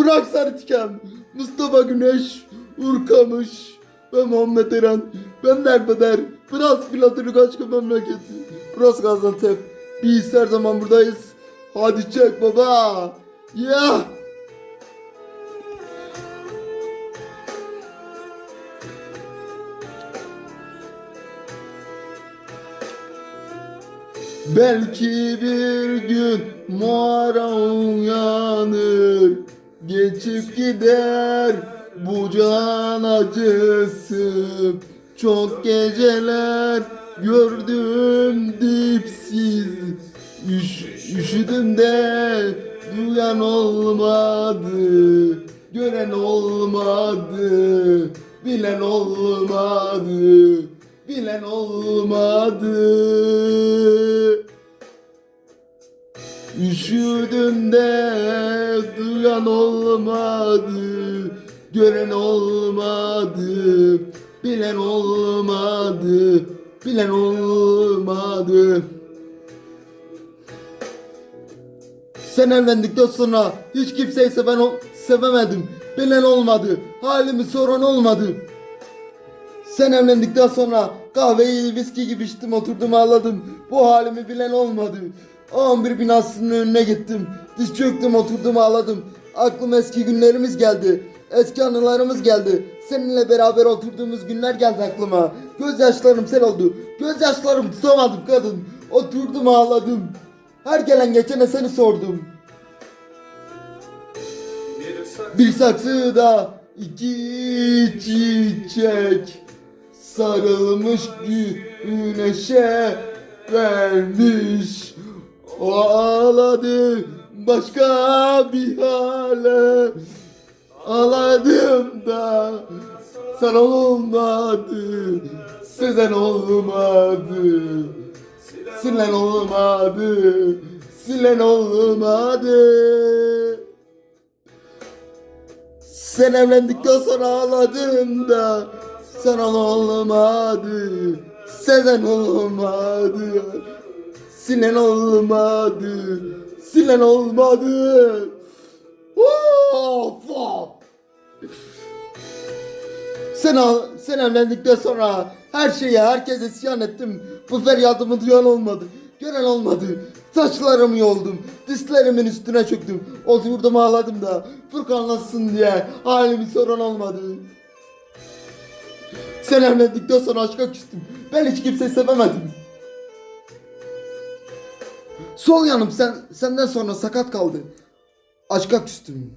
Burak Sarıtiken, Mustafa Güneş, Urkamış ve Muhammed Eren. Ben derbeder. Biraz Platörük aşkı memleketi. Biraz Gaziantep. Biz her zaman buradayız. Hadi çek baba. Ya. Belki bir gün mağara uyanır Geçip gider bu can acısı. Çok geceler gördüm dipsiz. Üş, Üşüdüm de duyan olmadı Gören olmadı Bilen olmadı Bilen olmadı. Üşüdüm de duyan olmadı Gören olmadı Bilen olmadı Bilen olmadı Sen evlendikten sonra hiç kimseyi seven ol- sevemedim Bilen olmadı Halimi soran olmadı sen evlendikten sonra kahveyi viski gibi içtim oturdum ağladım. Bu halimi bilen olmadı. 11 binasının önüne gittim. Diz çöktüm oturdum ağladım. Aklıma eski günlerimiz geldi. Eski anılarımız geldi. Seninle beraber oturduğumuz günler geldi aklıma. Gözyaşlarım sel oldu. Gözyaşlarımı tutamadım kadın. Oturdum ağladım. Her gelen geçene seni sordum. Bir saksıda iki çiçek sarılmış güneşe vermiş. O ağladı başka bir hale. Ağladım da sen olmadı, sezen olmadı. Silen olmadı, silen olmadı. Sen evlendikten sonra ağladım da sana olmadı. Sezen olmadı. Silen olmadı. Silen olmadı. Of, of. Sen, sen evlendikten sonra her şeye herkese isyan ettim. Bu feryadımı duyan olmadı. Gören olmadı. Saçlarımı yoldum. Dislerimin üstüne çöktüm. Oturdum ağladım da Furkan nasılsın diye halimi soran olmadı. Sen evlendikten sonra aşka küstüm. Ben hiç kimseyi sevemedim. Sol yanım sen senden sonra sakat kaldı. Aşka küstüm.